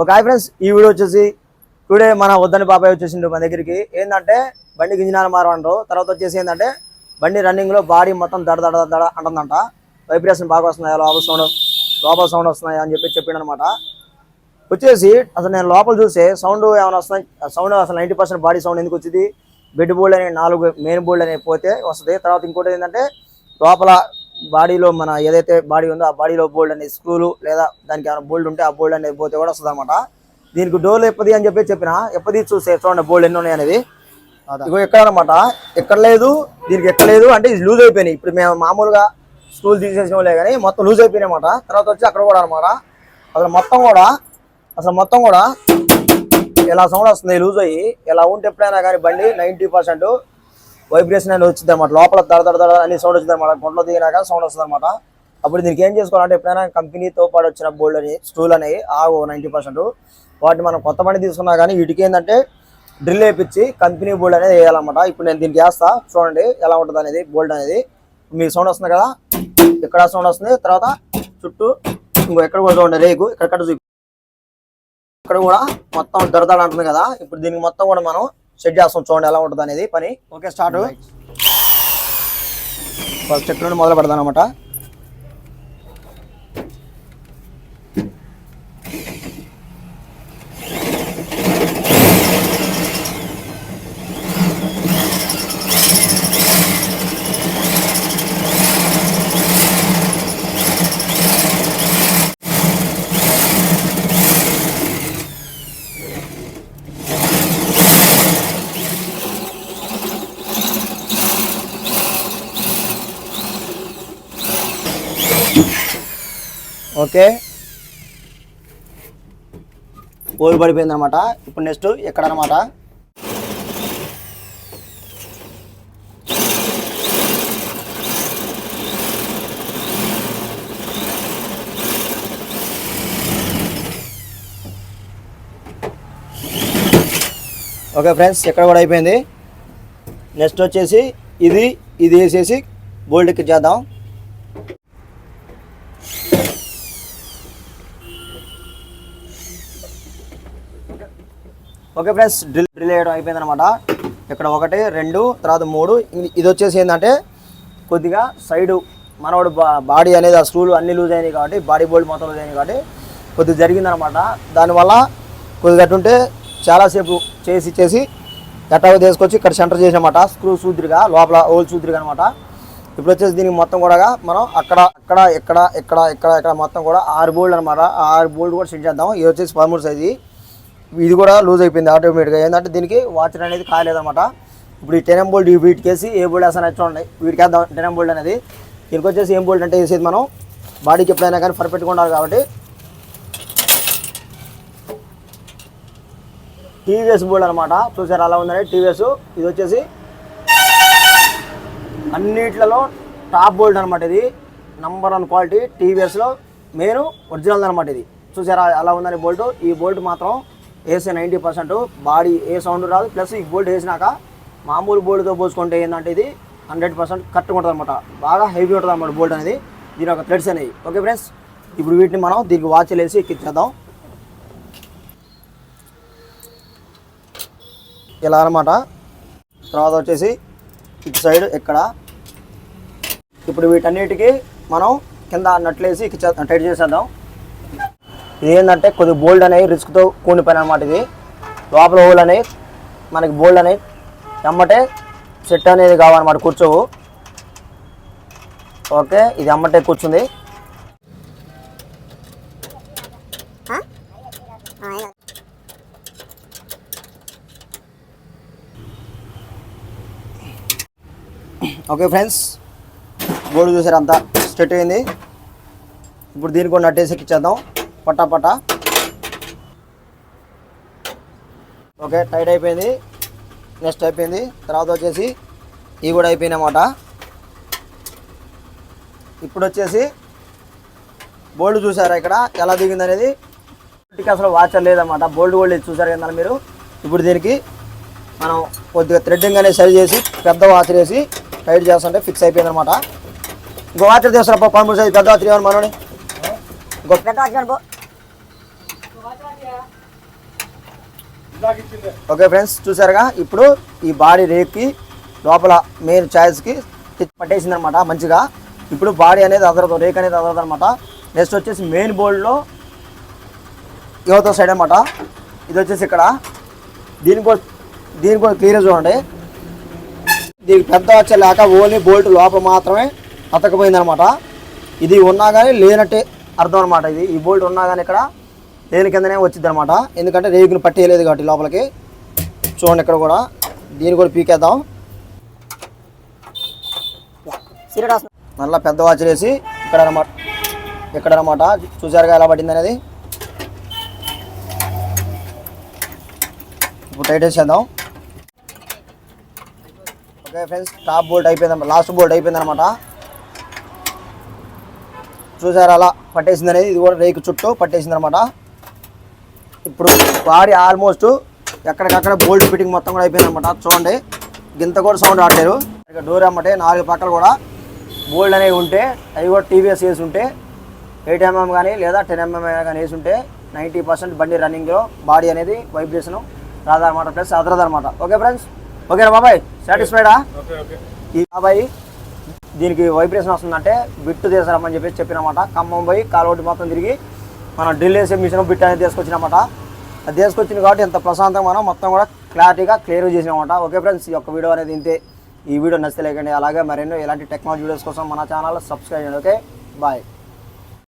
ఒక hi friends ఈ video వచ్చేసి టుడే మన వద్దని బాబాయ్ వచ్చేసిండు మన దగ్గరికి. ఏంటంటే బండి ఇంజిన్ మారమంటారు. తర్వాత వచ్చేసి ఏంటంటే బండి రన్నింగ్లో బాడీ మొత్తం దడ దడ దడ అంటుందంట. వైబ్రేషన్ బాగా వస్తున్నాయా? లోపల సౌండ్ లోపల సౌండ్ వస్తున్నాయా అని చెప్పి చెప్పిండు అనమాట వచ్చేసి అసలు నేను లోపల చూసే సౌండ్ ఏమైనా వస్తున్నాయి? సౌండ్ అసలు నైంటీ పర్సెంట్ బాడీ సౌండ్ ఎందుకు వచ్చింది? బెడ్ బోల్డ్ అనే నాలుగు మెయిన్ బోల్డ్ అనే పోతే వస్తుంది. తర్వాత ఇంకోటి ఏంటంటే లోపల బాడీలో మన ఏదైతే బాడీ ఉందో ఆ బాడీలో బోల్డ్ అనే స్క్రూలు లేదా దానికి ఏమైనా బోల్డ్ ఉంటే ఆ బోల్డ్ అనేది పోతే కూడా వస్తుంది అనమాట దీనికి డోర్లు ఎప్పది అని చెప్పి చెప్పిన ఎప్పది చూస్తే చూడండి బోల్డ్ ఎన్ని ఉన్నాయి అనేది ఇగో ఎక్కడ అనమాట ఎక్కడ లేదు దీనికి ఎక్కడ లేదు అంటే ఇది లూజ్ అయిపోయినాయి. ఇప్పుడు మేము మామూలుగా స్కూల్ తీసేసినలే కానీ మొత్తం లూజ్ అయిపోయినాయి అనమాట తర్వాత వచ్చి అక్కడ కూడా అనమాట అసలు మొత్తం కూడా అసలు మొత్తం కూడా ఇలా సౌండ్ వస్తుంది లూజ్ అయ్యి ఇలా ఉంటే ఎప్పుడైనా కానీ బండి నైంటీ పర్సెంట్ వైబ్రేషన్ అనేది వచ్చింది అనమాట లోపల దడ దడ దడ అని సౌండ్ వచ్చింది అనమాట గుంటలో దిగినాక సౌండ్ వస్తుంది అనమాట అప్పుడు దీనికి ఏం చేసుకోవాలంటే ఎప్పుడైనా కంపెనీతో పాటు వచ్చిన బోల్డ్ అని స్టూల్ అనేవి ఆగు నైంటీ పర్సెంట్ వాటిని మనం కొత్త బండి తీసుకున్నా కానీ వీటికి ఏంటంటే డ్రిల్ వేయించి కంపెనీ బోల్డ్ అనేది వేయాలన్నమాట. ఇప్పుడు నేను దీనికి వేస్తా. చూడండి ఎలా ఉంటుంది అనేది బోల్డ్ అనేది. మీకు సౌండ్ వస్తుంది కదా? ఇక్కడ సౌండ్ వస్తుంది. తర్వాత చుట్టూ ఇంకో ఎక్కడ కూడా చూడండి రేకు ఇక్కడ చూపి ఇక్కడ కూడా మొత్తం దరదడ అంటుంది కదా. ఇప్పుడు దీనికి మొత్తం కూడా మనం సెట్ చేస్తాం చూడండి ఎలా ఉంటుంది అనేది పని. Okay start. ఫస్ట్ ఎక్కడ నుండి మొదలు పెడతాను అనమాట ఓకే. ఓడి పడిపోయింది అనమాట ఇప్పుడు నెక్స్ట్ ఎక్కడ అనమాట ఓకే ఫ్రెండ్స్ ఎక్కడ కూడా అయిపోయింది. నెక్స్ట్ వచ్చేసి ఇది ఇది వేసేసి బోల్డ్ చేద్దాం ఓకే ఫ్రెండ్స్ డ్రిల్ డ్రిల్ వేయడం అయిపోయింది అనమాట ఇక్కడ ఒకటి రెండు తర్వాత మూడు. ఇది వచ్చేసి ఏంటంటే కొద్దిగా సైడు మనవాడు బా- బాడీ అనేది ఆ స్క్రూలు అన్ని లూజ్ అయినాయి కాబట్టి బాడీ బోల్డ్ మొత్తం లూజ్ అయినాయి కాబట్టి కొద్దిగా జరిగిందనమాట దానివల్ల కొద్దిగా అట్టుంటే చాలాసేపు చేసి చేసి ఎట్టాగో తీసుకొచ్చి ఇక్కడ సెంటర్ చేసామట స్క్రూ సూద్రిగా లోపల హోల్ సూద్రిగా అనమాట ఇప్పుడు వచ్చేసి దీనికి మొత్తం కూడా మనం అక్కడ అక్కడ ఇక్కడ ఇక్కడ ఇక్కడ ఇక్కడ మొత్తం కూడా ఆరు బోల్డ్ అనమాట ఆరు బోల్డ్ కూడా సెట్ చేద్దాం. ఇది వచ్చేసి పదమూడు సైజు ఇది కూడా లూజ్ అయిపోయింది ఆటోమేటిక్గా. ఏంటంటే దీనికి వాచర్ అనేది కాలేదన్నమాట ఇప్పుడు ఈ టెన్ బోల్డ్ వీటికి వేసి ఏ బోల్డ్ వేస్తాను చూడండి. వీటికి వేద్దాం టెన్ బోల్డ్ అనేది. దీనికి వచ్చేసి ఏం బోల్డ్ అంటే వేసేది మనం బాడీకి ఎప్పుడైనా కానీ పర్ఫెక్ట్గా ఉండాలి కాబట్టి. టీవీఎస్ బోల్డ్ అనమాట చూసారు అలా ఉందని టీవీఎస్ ఇది వచ్చేసి అన్నిట్లలో టాప్ బోల్డ్ అనమాట ఇది. నంబర్ వన్ క్వాలిటీ టీవీఎస్లో మెయిన్ ఒరిజినల్ అనమాట ఇది. చూసారా అలా ఉందని బోల్ట్ ఈ బోల్ట్ మాత్రం వేసే నైంటీ పర్సెంట్ బాడీ ఏ సౌండ్ రాదు. ప్లస్ ఈ బోల్ట్ వేసినాక మామూలు బోల్ట్తో పోసుకుంటే ఏంటంటే ఇది హండ్రెడ్ పర్సెంట్ కరెక్ట్గా ఉంటుంది అనమాట బాగా హెవీ ఉంటుంది అనమాట బోల్ట్ అనేది. దీని ఒక థ్రెడ్స్ అనేవి. ఓకే ఫ్రెండ్స్ ఇప్పుడు వీటిని మనం దీనికి వాచ్లు వేసి ఎక్కించేద్దాం ఇలా అనమాట తర్వాత వచ్చేసి ఇటు సైడ్ ఇక్కడ ఇప్పుడు వీటన్నిటికీ మనం కింద నట్లేసి టైట్ చేసేద్దాం. ఇది ఏంటంటే కొద్దిగా బోల్డ్ అనేవి రిస్క్తో కూడిన పని అనమాట ఇది. లోపల హోల్ అనేవి మనకి బోల్డ్ అనేవి ఎమ్మటే సెట్ అనేది కావాలన్నమాట కూర్చోవు. ఓకే ఇది అమ్మటే కూర్చుంది. ఓకే ఫ్రెండ్స్ బోర్డు చూసారు అంతా స్ట్రెట్ అయింది. ఇప్పుడు దీనికి కూడా నట్టేసి ఎక్కిచ్చేద్దాం. పట్టా పట్టా ఓకే టైట్ అయిపోయింది. నెక్స్ట్ అయిపోయింది. తర్వాత వచ్చేసి ఇవి కూడా అయిపోయినాయి అన్నమాట. ఇప్పుడు వచ్చేసి బోల్డ్ చూసారా ఇక్కడ? ఎలా దిగింది అనేది? ఇంటికి అసలు వాచర్ లేదన్నమాట. బోల్డ్ గోల్డ్ చూసారు కదా మీరు? ఇప్పుడు దీనికి మనం కొద్దిగా థ్రెడ్డింగ్ అనేది సరి చేసి పెద్ద వాచర్ వేసి టైట్ చేస్తుంటే ఫిక్స్ అయిపోయింది అనమాట ఇంకో వాచర్ తీసుకురా పదమూడు సైజ్ పెద్ద వాచర్ ఏమన్నా మనోని. ఇంకో పెద్ద ఓకే ఫ్రెండ్స్ చూసారుగా? ఇప్పుడు ఈ బాడీ రేక్కి లోపల మెయిన్ ఛాయిస్కి పట్టేసింది అనమాట మంచిగా. ఇప్పుడు బాడీ అనేది అదరదు రేక్ అనేది అదరదు అనమాట నెక్స్ట్ వచ్చేసి మెయిన్ బోల్డ్లో యువత సైడ్ అనమాట ఇది వచ్చేసి ఇక్కడ. దీని కూడా దీని కూడా క్లియర్ చూడండి. దీనికి పెద్ద వచ్చే లేక ఓన్లీ బోల్ట్ లోపల మాత్రమే అతకపోయింది అనమాట ఇది ఉన్నా కానీ లేనట్టే అర్థం అనమాట ఇది. ఈ బోల్ట్ ఉన్నా కానీ ఇక్కడ దేని కిందనే వచ్చింది అనమాట ఎందుకంటే రేగును పట్టేయలేదు కాబట్టి లోపలికి. చూడండి ఇక్కడ కూడా. దీన్ని కూడా పీకేద్దాం. మళ్ళీ పెద్ద వాచ్ వేసి ఇక్కడ అనమాట ఇక్కడ అనమాట చూసారుగా ఎలా పడింది అనేది? ఇప్పుడు టైట్ వేసేద్దాం ఓకే ఫ్రెండ్స్ టాప్ బోల్ట్ అయిపోయింది లాస్ట్ బోల్ట్ అయిపోయింది అనమాట చూసారు అలా పట్టేసింది అనేది? ఇది కూడా రేకు చుట్టూ పట్టేసింది అనమాట ఇప్పుడు బాడీ ఆల్మోస్ట్ ఎక్కడికక్కడ బోల్ట్ ఫిట్టింగ్ మొత్తం కూడా అయిపోయింది అనమాట చూడండి. గింత కూడా సౌండ్ ఆడలేరు ఇక డోర్ అమ్మటే నాలుగు పక్కలు కూడా బోల్డ్ అనేవి ఉంటే అవి కూడా టీవీఎస్ వేసి ఉంటే ఎయిట్ ఎంఎం కానీ లేదా టెన్ ఎంఎం కానీ వేసి ఉంటే నైంటీ పర్సెంట్ బండి రన్నింగ్లో బాడీ అనేది వైబ్రేషన్ రాదనమాట ప్లస్ అదరదనమాట ఓకే ఫ్రెండ్స్? ఓకేనా బాబాయ్? సాటిస్ఫైడా ఈ బాబాయ్ దీనికి వైబ్రేషన్ వస్తుందంటే బిట్టు తీసారమ్మని చెప్పేసి చెప్పినమాట. ఖమ్మం పోయి కాలువటి మొత్తం తిరిగి మనం డ్రిల్ వేసే మిషన్ బిట్ అనేది తీసుకొచ్చినమాట. అది తీసుకొచ్చింది కాబట్టి ఎంత ప్రశాంతంగా మనం మొత్తం కూడా క్లారిటీగా క్లియర్ చేసినామన్నమాట ఓకే ఫ్రెండ్స్ ఈ యొక్క వీడియో అనేది ఇంతే. ఈ వీడియో నచ్చితే లేకండి అలాగే మరెన్నో ఇలాంటి టెక్నాలజీ వీడియోస్ కోసం మన ఛానల్ సబ్స్క్రైబ్ చేయండి. ఓకే? బాయ్.